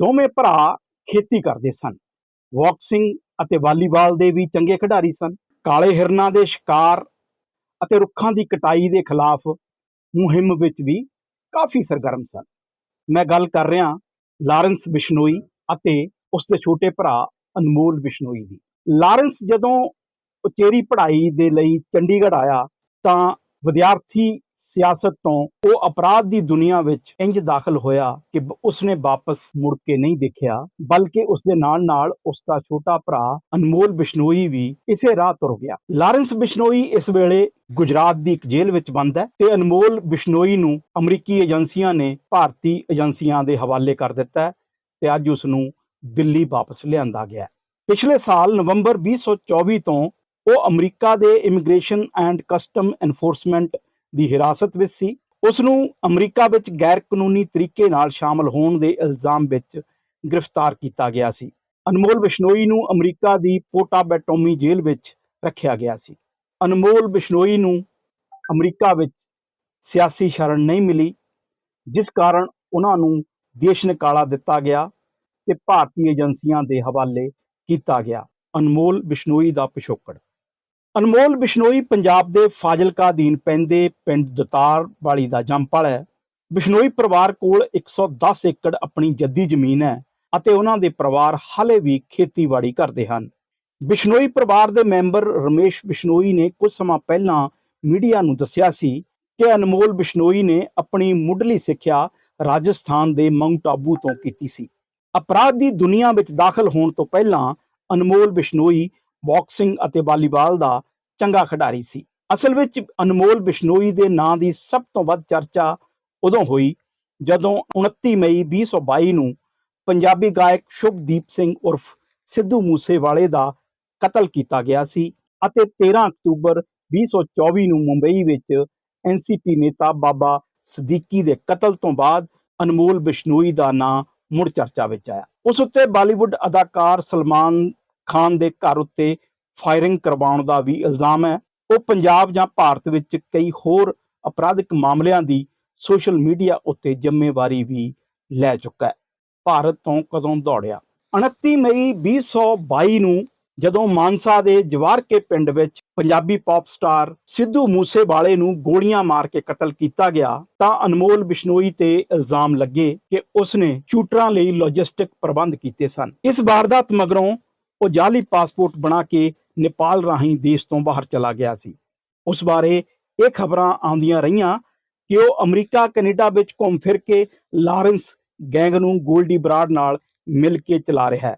ਦੋਵੇਂ ਭਰਾ ਖੇਤੀ ਕਰਦੇ ਸਨ। ਬਾਕਸਿੰਗ ਅਤੇ ਵਾਲੀਬਾਲ ਦੇ ਵੀ ਚੰਗੇ ਖਿਡਾਰੀ ਸਨ। ਕਾਲੇ ਹਿਰਨਾਂ ਦੇ ਸ਼ਿਕਾਰ ਅਤੇ ਰੁੱਖਾਂ ਦੀ ਕਟਾਈ ਦੇ ਖਿਲਾਫ ਮੁਹਿੰਮ ਵਿੱਚ ਵੀ ਕਾਫੀ ਸਰਗਰਮ ਸਨ। ਮੈਂ ਗੱਲ ਕਰ ਰਿਹਾ ਲਾਰੈਂਸ ਬਿਸ਼ਨੋਈ ਅਤੇ ਉਸ ਦੇ ਛੋਟੇ ਭਰਾ ਅਨਮੋਲ ਬਿਸ਼ਨੋਈ ਦੀ। ਲਾਰੈਂਸ ਜਦੋਂ ਉਚੇਰੀ ਪੜ੍ਹਾਈ ਦੇ ਲਈ ਚੰਡੀਗੜ੍ਹ ਆਇਆ ਤਾਂ ਵਿਦਿਆਰਥੀ ਸਿਆਸਤ ਤੋਂ ਉਹ ਅਪਰਾਧ ਦੀ ਦੁਨੀਆ ਵਿੱਚ ਇੰਜ ਦਾਖਲ ਹੋਇਆ ਕਿ ਉਸਨੇ ਵਾਪਸ ਮੁੜ ਕੇ ਨਹੀਂ ਦੇਖਿਆ, ਬਲਕਿ ਉਸਦੇ ਨਾਲ ਨਾਲ ਉਸ ਦਾ ਛੋਟਾ ਭਰਾ ਅਨਮੋਲ ਬਿਸ਼ਨੋਈ ਵੀ ਇਸੇ ਰਾਹ ਤੁਰ ਗਿਆ। ਲਾਰੈਂਸ ਬਿਸ਼ਨੋਈ ਇਸ ਵੇਲੇ ਗੁਜਰਾਤ ਦੀ ਇੱਕ ਜੇਲ੍ਹ ਵਿੱਚ ਬੰਦ ਹੈ ਤੇ ਅਨਮੋਲ ਬਿਸ਼ਨੋਈ ਨੂੰ ਅਮਰੀਕੀ ਏਜੰਸੀਆਂ ਨੇ ਭਾਰਤੀ ਏਜੰਸੀਆਂ ਦੇ ਹਵਾਲੇ ਕਰ ਦਿੱਤਾ ਹੈ ਤੇ ਅੱਜ ਉਸ ਨੂੰ ਦਿੱਲੀ ਵਾਪਸ ਲਿਆਂਦਾ ਗਿਆ ਪਿਛਲੇ ਸਾਲ ਨਵੰਬਰ 2024 ਤੋਂ ਉਹ ਅਮਰੀਕਾ ਦੇ ਇਮੀਗ੍ਰੇਸ਼ਨ ਐਂਡ ਕਸਟਮ ਐਨਫੋਰਸਮੈਂਟ ਦੀ ਹਿਰਾਸਤ ਵਿੱਚ ਸੀ। ਉਸ ਨੂੰ ਅਮਰੀਕਾ ਵਿੱਚ ਗੈਰ ਕਾਨੂੰਨੀ ਤਰੀਕੇ ਨਾਲ ਸ਼ਾਮਲ ਹੋਣ ਦੇ ਇਲਜ਼ਾਮ ਵਿੱਚ ਗ੍ਰਿਫਤਾਰ ਕੀਤਾ ਗਿਆ ਸੀ। ਅਨਮੋਲ ਬਿਸ਼ਨੋਈ ਨੂੰ ਅਮਰੀਕਾ ਦੀ ਪੋਟਾਬੈਟੋਮੀ ਜੇਲ੍ਹ ਵਿੱਚ ਰੱਖਿਆ ਗਿਆ ਸੀ। ਅਨਮੋਲ ਬਿਸ਼ਨੋਈ ਨੂੰ ਅਮਰੀਕਾ ਵਿੱਚ ਸਿਆਸੀ ਸ਼ਰਨ ਨਹੀਂ ਮਿਲੀ, ਜਿਸ ਕਾਰਨ ਉਹਨਾਂ ਨੂੰ ਦੇਸ਼ ਨਿਕਾਲਾ ਦਿੱਤਾ ਗਿਆ ਤੇ ਭਾਰਤੀ ਏਜੰਸੀਆਂ ਦੇ ਹਵਾਲੇ ਕੀਤਾ ਗਿਆ। ਅਨਮੋਲ ਬਿਸ਼ਨੋਈ ਦਾ ਪਿਛੋਕੜ ਅਨਮੋਲ ਬਿਸ਼ਨੋਈ ਪੰਜਾਬ ਦੇ ਫਾਜ਼ਿਲਕਾ ਅਧੀਨ ਪੈਂਦੇ ਪਿੰਡ ਦਤਾਰ ਵਾਲੀ ਦਾ ਜੰਮਪਲ ਹੈ। ਬਿਸ਼ਨੋਈ ਪਰਿਵਾਰ ਕੋਲ 110 ਏਕੜ ਆਪਣੀ ਜੱਦੀ ਜ਼ਮੀਨ ਹੈ ਅਤੇ ਉਹਨਾਂ ਦੇ ਪਰਿਵਾਰ ਹਾਲੇ ਵੀ ਖੇਤੀਬਾੜੀ ਕਰਦੇ ਹਨ। ਬਿਸ਼ਨੋਈ ਪਰਿਵਾਰ ਦੇ ਮੈਂਬਰ ਰਮੇਸ਼ ਬਿਸ਼ਨੋਈ ਨੇ ਕੁਝ ਸਮਾਂ ਪਹਿਲਾਂ ਮੀਡੀਆ ਨੂੰ ਦੱਸਿਆ ਸੀ ਕਿ ਅਨਮੋਲ ਬਿਸ਼ਨੋਈ ਨੇ ਆਪਣੀ ਮੁੱਢਲੀ ਸਿੱਖਿਆ ਰਾਜਸਥਾਨ ਦੇ ਮਾਊਂਟ ਆਬੂ ਤੋਂ ਕੀਤੀ ਸੀ। ਅਪਰਾਧ ਦੀ ਦੁਨੀਆ ਵਿੱਚ ਦਾਖਲ ਹੋਣ ਤੋਂ ਪਹਿਲਾਂ ਅਨਮੋਲ ਬਿਸ਼ਨੋਈ ਬਾਕਸਿੰਗ ਅਤੇ ਵਾਲੀਬਾਲ ਦਾ ਚੰਗਾ ਖਿਡਾਰੀ ਸੀ। ਅਸਲ ਵਿੱਚ ਅਨਮੋਲ ਬਿਸ਼ਨੋਈ ਦੇ ਨਾਂ ਦੀ ਸਭ ਤੋਂ ਵੱਧ ਚਰਚਾ ਉਦੋਂ ਹੋਈ ਜਦੋਂ 29 ਮਈ 2022 ਨੂੰ ਪੰਜਾਬੀ ਗਾਇਕ ਸ਼ੁਭਦੀਪ ਸਿੰਘ ਉਰਫ ਸਿੱਧੂ ਮੂਸੇਵਾਲੇ ਦਾ ਕਤਲ ਕੀਤਾ ਗਿਆ ਸੀ ਅਤੇ 13 ਅਕਤੂਬਰ 2024 ਨੂੰ ਮੁੰਬਈ ਵਿੱਚ ਐਨਸੀਪੀ ਨੇਤਾ ਬਾਬਾ ਸਦੀਕੀ ਦੇ ਕਤਲ ਤੋਂ ਬਾਅਦ ਅਨਮੋਲ ਬਿਸ਼ਨੋਈ ਦਾ ਨਾਂ ਮੁੜ ਚਰਚਾ ਵਿੱਚ ਆਇਆ। ਉਸ ਉੱਤੇ ਬਾਲੀਵੁੱਡ ਅਦਾਕਾਰ ਸਲਮਾਨ ਖਾਨ ਦੇ ਘਰ ਉੱਤੇ ਫਾਇਰਿੰਗ ਕਰਵਾਉਣ ਦਾ ਵੀ ਇਲਜ਼ਾਮ ਹੈ। ਉਹ ਪੰਜਾਬ ਜਾਂ ਭਾਰਤ ਵਿੱਚ ਕਈ ਹੋਰ ਅਪਰਾਧਿਕ ਮਾਮਲਿਆਂ ਦੀ ਸੋਸ਼ਲ ਮੀਡੀਆ ਉੱਤੇ ਜ਼ਿੰਮੇਵਾਰੀ ਵੀ ਲੈ ਚੁੱਕਾ ਹੈ। ਭਾਰਤ ਤੋਂ ਕਦੋਂ ਦੌੜਿਆ? 29 ਮਈ 2022 ਨੂੰ ਜਦੋਂ ਮਾਨਸਾ ਦੇ ਜਵਾਰਕੇ ਪਿੰਡ ਵਿੱਚ ਪੰਜਾਬੀ ਪੌਪ ਸਟਾਰ ਸਿੱਧੂ ਮੂਸੇਵਾਲੇ ਨੂੰ ਗੋਲੀਆਂ ਮਾਰ ਕੇ ਕਤਲ ਕੀਤਾ ਗਿਆ, ਤਾਂ ਅਨਮੋਲ ਬਿਸ਼ਨੋਈ ਤੇ ਇਲਜ਼ਾਮ ਲੱਗੇ ਕਿ ਉਸਨੇ ਸ਼ੂਟਰਾਂ ਲਈ ਲੌਜਿਸਟਿਕ ਪ੍ਰਬੰਧ ਕੀਤੇ ਸਨ। ਇਸ ਵਾਰਦਾਤ ਮਗਰੋਂ ਉਹ ਜਾਲੀ ਪਾਸਪੋਰਟ ਬਣਾ ਕੇ ਨੇਪਾਲ ਰਾਹੀਂ ਦੇਸ਼ ਤੋਂ ਬਾਹਰ ਚਲਾ ਗਿਆ ਸੀ। ਉਸ ਬਾਰੇ ਇਹ ਖਬਰਾਂ ਆਉਂਦੀਆਂ ਰਹੀਆਂ ਕਿ ਉਹ ਅਮਰੀਕਾ, ਕੈਨੇਡਾ ਵਿੱਚ ਘੁੰਮ ਫਿਰ ਕੇ ਲਾਰੈਂਸ ਗੈਂਗ ਨੂੰ ਗੋਲਡੀ ਬਰਾਡ ਨਾਲ ਮਿਲ ਕੇ ਚਲਾ ਰਿਹਾ ਹੈ।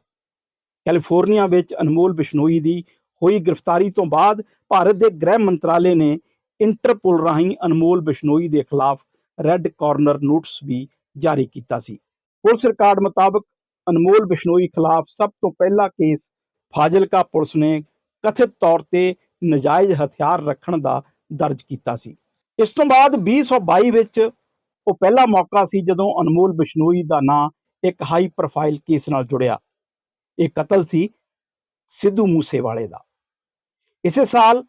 ਕੈਲੀਫੋਰਨੀਆ ਵਿੱਚ ਅਨਮੋਲ ਬਿਸ਼ਨੋਈ ਦੀ ਹੋਈ ਗ੍ਰਿਫਤਾਰੀ ਤੋਂ ਬਾਅਦ ਭਾਰਤ ਦੇ ਗ੍ਰਹਿ ਮੰਤਰਾਲੇ ਨੇ ਇੰਟਰਪੋਲ ਰਾਹੀਂ ਅਨਮੋਲ ਬਿਸ਼ਨੋਈ ਦੇ ਖਿਲਾਫ ਰੈੱਡ ਕਾਰਨਰ ਨੋਟਿਸ ਵੀ ਜਾਰੀ ਕੀਤਾ ਸੀ। ਪੁਲਿਸ ਰਿਕਾਰਡ ਮੁਤਾਬਕ ਅਨਮੋਲ ਬਿਸ਼ਨੋਈ ਖਿਲਾਫ ਸਭ ਤੋਂ ਪਹਿਲਾ ਕੇਸ ਫਾਜ਼ਿਲਕਾ ਪੁਲਿਸ ਨੇ ਕਥਿਤ ਤੌਰ ਤੇ ਨਜਾਇਜ਼ ਹਥਿਆਰ ਰੱਖਣ ਦਾ ਦਰਜ ਕੀਤਾ ਸੀ। ਇਸ ਤੋਂ ਬਾਅਦ 2022 ਵਿੱਚ ਉਹ ਪਹਿਲਾ ਮੌਕਾ ਸੀ ਜਦੋਂ ਅਨਮੋਲ ਬਿਸ਼ਨੋਈ ਦਾ ਨਾਂ ਇੱਕ ਹਾਈ ਪ੍ਰੋਫਾਈਲ ਕੇਸ ਨਾਲ ਜੁੜਿਆ। ਇਹ ਕਤਲ ਸੀ ਸਿੱਧੂ ਮੂਸੇਵਾਲੇ ਦਾ। ਇਸੇ ਸਾਲ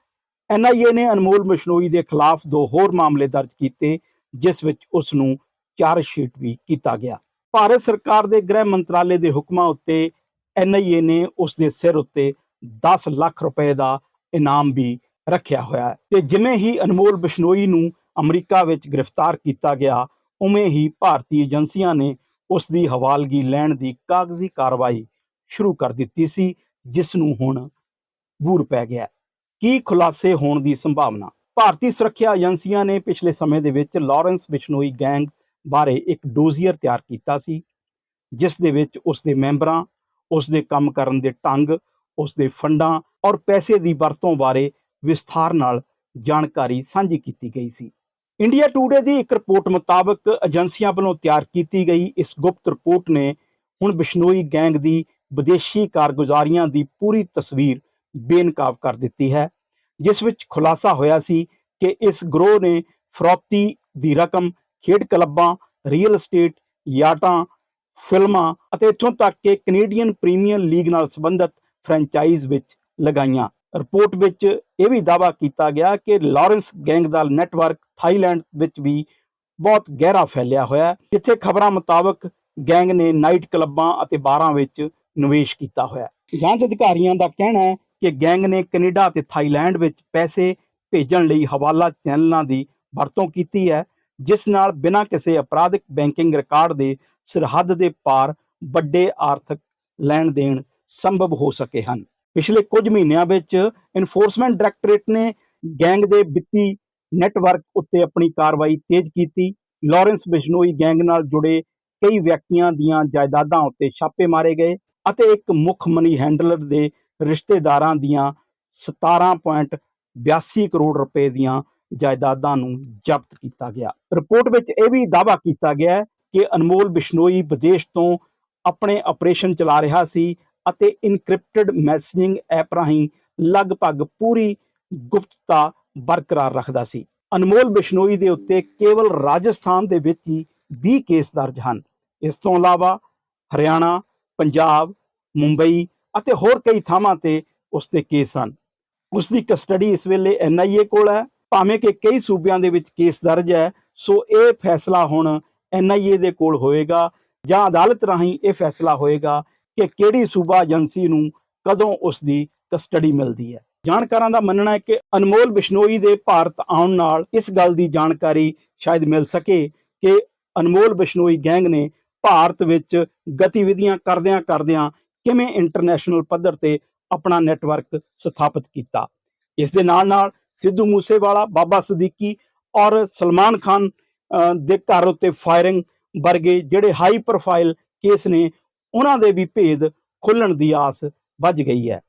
ਐਨਆਈਏ ਨੇ ਅਨਮੋਲ ਬਿਸ਼ਨੋਈ ਦੇ ਖਿਲਾਫ ਦੋ ਹੋਰ ਮਾਮਲੇ ਦਰਜ ਕੀਤੇ, ਜਿਸ ਵਿੱਚ ਉਸ ਨੂੰ ਚਾਰਜ ਸ਼ੀਟ ਵੀ ਕੀਤਾ ਗਿਆ। ਭਾਰਤ ਸਰਕਾਰ ਦੇ ਗ੍ਰਹਿ ਮੰਤਰਾਲੇ ਦੇ ਹੁਕਮਾਂ ਉੱਤੇ ਐਨਆਈਏ ਨੇ ਉਸ ਦੇ ਸਿਰ ਉੱਤੇ 10 ਲੱਖ ਰੁਪਏ ਦਾ ਇਨਾਮ ਵੀ ਰੱਖਿਆ ਹੋਇਆ ਹੈ। ਤੇ ਜਿਵੇਂ ਹੀ ਅਨਮੋਲ ਬਿਸ਼ਨੋਈ ਨੂੰ ਅਮਰੀਕਾ ਵਿੱਚ ਗ੍ਰਿਫਤਾਰ ਕੀਤਾ ਗਿਆ, ਉਵੇਂ ਹੀ ਭਾਰਤੀ ਏਜੰਸੀਆਂ ਨੇ ਉਸ ਦੀ ਹਵਾਲਗੀ ਲੈਣ ਦੀ ਕਾਗਜ਼ੀ ਕਾਰਵਾਈ ਸ਼ੁਰੂ ਕਰ ਦਿੱਤੀ ਸੀ, ਜਿਸ ਨੂੰ ਹੁਣ ਬੂਰ ਪੈ ਗਿਆ ਕੀ ਖੁਲਾਸੇ ਹੋਣ ਦੀ ਸੰਭਾਵਨਾ? ਭਾਰਤੀ ਸੁਰੱਖਿਆ ਏਜੰਸੀਆਂ ਨੇ ਪਿਛਲੇ ਸਮੇਂ ਦੇ ਵਿੱਚ ਲਾਰੈਂਸ ਬਿਸ਼ਨੋਈ ਗੈਂਗ ਬਾਰੇ ਇੱਕ ਡੋਜ਼ੀਅਰ ਤਿਆਰ ਕੀਤਾ ਸੀ, ਜਿਸ ਦੇ ਵਿੱਚ ਉਸ ਦੇ ਮੈਂਬਰਾਂ ਉਸ ਦੇ ਕੰਮ ਕਰਨ ਦੇ ਢੰਗ ਉਸ ਦੇ ਫੰਡਾਂ ਔਰ ਪੈਸੇ ਦੀ ਵਰਤੋਂ ਬਾਰੇ ਵਿਸਥਾਰ ਨਾਲ ਜਾਣਕਾਰੀ ਸਾਂਝੀ ਕੀਤੀ ਗਈ ਸੀ। ਇੰਡੀਆ ਟੂਡੇ ਦੀ ਇੱਕ ਰਿਪੋਰਟ ਮੁਤਾਬਕ ਏਜੰਸੀਆਂ ਵੱਲੋਂ ਤਿਆਰ ਕੀਤੀ ਗਈ ਇਸ ਗੁਪਤ ਰਿਪੋਰਟ ਨੇ ਹੁਣ ਬਿਸ਼ਨੋਈ ਗੈਂਗ ਦੀ ਵਿਦੇਸ਼ੀ ਕਾਰਗੁਜ਼ਾਰੀਆਂ ਦੀ ਪੂਰੀ ਤਸਵੀਰ ਬੇਨਕਾਬ ਕਰ ਦਿੱਤੀ ਹੈ, ਜਿਸ ਵਿੱਚ ਖੁਲਾਸਾ ਹੋਇਆ ਸੀ ਕਿ ਇਸ ਗਰੋਹ ਨੇ ਫਰੋਤੀ ਦੀ ਰਕਮ ਖੇਡ ਕਲੱਬਾਂ ਰੀਅਲ ਏਸਟੇਟ ਯਾਟਾਂ, ਫਿਲਮਾਂ ਅਤੇ ਇੱਥੋਂ ਤੱਕ ਕਿ ਕੈਨੇਡੀਅਨ ਪ੍ਰੀਮੀਅਰ ਲੀਗ ਨਾਲ ਸੰਬੰਧਿਤ ਫਰੈਂਚਾਈਜ਼ ਵਿੱਚ ਲਗਾਈਆਂ। ਰਿਪੋਰਟ ਵਿੱਚ ਇਹ ਵੀ ਦਾਅਵਾ ਕੀਤਾ ਗਿਆ ਕਿ ਲਾਰੈਂਸ ਗੈਂਗ ਦਾ ਨੈਟਵਰਕ ਥਾਈਲੈਂਡ ਵਿੱਚ ਵੀ ਬਹੁਤ ਗਹਿਰਾ ਫੈਲਿਆ ਹੋਇਆ ਹੈ, ਜਿੱਥੇ ਖਬਰਾਂ ਮੁਤਾਬਕ ਗੈਂਗ ਨੇ ਨਾਈਟ ਕਲੱਬਾਂ ਅਤੇ ਬਾਰਾਂ ਵਿੱਚ ਨਿਵੇਸ਼ ਕੀਤਾ ਹੋਇਆ ਹੈ। ਜਾਂਚ ਅਧਿਕਾਰੀਆਂ ਦਾ ਕਹਿਣਾ ਹੈ ਕਿ ਗੈਂਗ ਨੇ ਕੈਨੇਡਾ ਅਤੇ ਥਾਈਲੈਂਡ ਵਿੱਚ ਪੈਸੇ ਭੇਜਣ ਲਈ ਹਵਾਲਾ ਚੈਨਲਾਂ ਦੀ ਵਰਤੋਂ ਕੀਤੀ ਹੈ ਜਿਸ ਨਾਲ ਬਿਨਾਂ ਕਿਸੇ ਅਪਰਾਧਿਕ ਬੈਂਕਿੰਗ ਰਿਕਾਰਡ ਦੇ ਸਰਹੱਦ ਦੇ ਪਾਰ ਵੱਡੇ ਆਰਥਿਕ ਲੈਣ ਦੇਣ ਸੰਭਵ ਹੋ ਸਕੇ ਹਨ। ਪਿਛਲੇ ਕੁਝ ਮਹੀਨਿਆਂ ਵਿੱਚ ਇਨਫੋਰਸਮੈਂਟ ਡਾਇਰੈਕਟੋਰੇਟ ਨੇ ਗੈਂਗ ਦੇ ਵਿੱਤੀ ਨੈਟਵਰਕ ਉੱਤੇ ਆਪਣੀ ਕਾਰਵਾਈ ਤੇਜ਼ ਕੀਤੀ। ਲਾਰੈਂਸ ਬਿਸ਼ਨੋਈ ਗੈਂਗ ਨਾਲ ਜੁੜੇ ਕਈ ਵਿਅਕਤੀਆਂ ਦੀਆਂ ਜਾਇਦਾਦਾਂ ਉੱਤੇ ਛਾਪੇ ਮਾਰੇ ਗਏ ਅਤੇ ਇੱਕ ਮੁੱਖ ਮਨੀ ਹੈਂਡਲਰ ਦੇ ਰਿਸ਼ਤੇਦਾਰਾਂ ਦੀਆਂ 17.82 ਕਰੋੜ ਰੁਪਏ ਦੀਆਂ ਜਾਇਦਾਦਾਂ ਨੂੰ ਜ਼ਬਤ ਕੀਤਾ ਗਿਆ। ਰਿਪੋਰਟ ਵਿੱਚ ਇਹ ਵੀ ਦਾਅਵਾ ਕੀਤਾ ਗਿਆ ਕਿ ਅਨਮੋਲ ਬਿਸ਼ਨੋਈ ਵਿਦੇਸ਼ ਤੋਂ ਆਪਣੇ ਆਪਰੇਸ਼ਨ ਚਲਾ ਰਿਹਾ ਸੀ ਅਤੇ ਇਨਕ੍ਰਿਪਟਡ ਮੈਸੇਜਿੰਗ ਐਪ ਰਾਹੀਂ ਲਗਭਗ ਪੂਰੀ ਗੁਪਤਤਾ ਬਰਕਰਾਰ ਰੱਖਦਾ ਸੀ। ਅਨਮੋਲ ਬਿਸ਼ਨੋਈ ਦੇ ਉੱਤੇ ਕੇਵਲ ਰਾਜਸਥਾਨ ਦੇ ਵਿੱਚ ਹੀ 20 ਕੇਸ ਦਰਜ ਹਨ। ਇਸ ਤੋਂ ਇਲਾਵਾ ਹਰਿਆਣਾ, ਪੰਜਾਬ, ਮੁੰਬਈ ਅਤੇ ਹੋਰ ਕਈ ਥਾਵਾਂ ਤੇ ਉਸ ਦੇ ਕੇਸ ਹਨ। ਉਸ ਦੀ ਕਸਟਡੀ ਇਸ ਵੇਲੇ ਐਨਆਈਏ ਕੋਲ ਹੈ। ਭਾਵੇਂ ਕਿ ਕਈ ਸੂਬਿਆਂ ਦੇ ਵਿੱਚ ਕੇਸ ਦਰਜ ਹੈ, ਸੋ ਇਹ ਫੈਸਲਾ ਹੁਣ ਐਨਆਈਏ ਦੇ ਕੋਲ ਹੋਏਗਾ ਜਾਂ ਅਦਾਲਤ ਰਾਹੀਂ ਇਹ ਫੈਸਲਾ ਹੋਏਗਾ ਕਿ ਕਿਹੜੀ ਸੂਬਾ ਏਜੰਸੀ ਨੂੰ ਕਦੋਂ ਉਸ ਦੀ ਕਸਟਡੀ ਮਿਲਦੀ ਹੈ। ਜਾਣਕਾਰਾਂ ਦਾ ਮੰਨਣਾ ਹੈ ਕਿ ਅਨਮੋਲ ਬਿਸ਼ਨੋਈ ਦੇ ਭਾਰਤ ਆਉਣ ਨਾਲ ਇਸ ਗੱਲ ਦੀ ਜਾਣਕਾਰੀ ਸ਼ਾਇਦ ਮਿਲ ਸਕੇ ਕਿ ਅਨਮੋਲ ਬਿਸ਼ਨੋਈ ਗੈਂਗ ਨੇ ਭਾਰਤ ਵਿੱਚ ਗਤੀਵਿਧੀਆਂ ਕਰਦਿਆਂ ਕਰਦਿਆਂ ਕਿਵੇਂ ਇੰਟਰਨੈਸ਼ਨਲ ਪੱਧਰ ਤੇ ਆਪਣਾ ਨੈਟਵਰਕ ਸਥਾਪਿਤ ਕੀਤਾ। ਇਸ ਦੇ ਨਾਲ ਨਾਲ ਸਿੱਧੂ ਮੂਸੇਵਾਲਾ, ਬਾਬਾ ਸਦੀਕੀ ਔਰ ਸਲਮਾਨ ਖਾਨ ਦੇ ਘਰ ਉੱਤੇ ਫਾਇਰਿੰਗ ਵਰਗੇ ਜਿਹੜੇ ਹਾਈ ਪ੍ਰੋਫਾਈਲ ਕੇਸ ਨੇ, ਉਹਨਾਂ ਦੇ ਵੀ ਭੇਦ ਖੁੱਲਣ ਦੀ ਆਸ ਵੱਜ ਗਈ ਹੈ।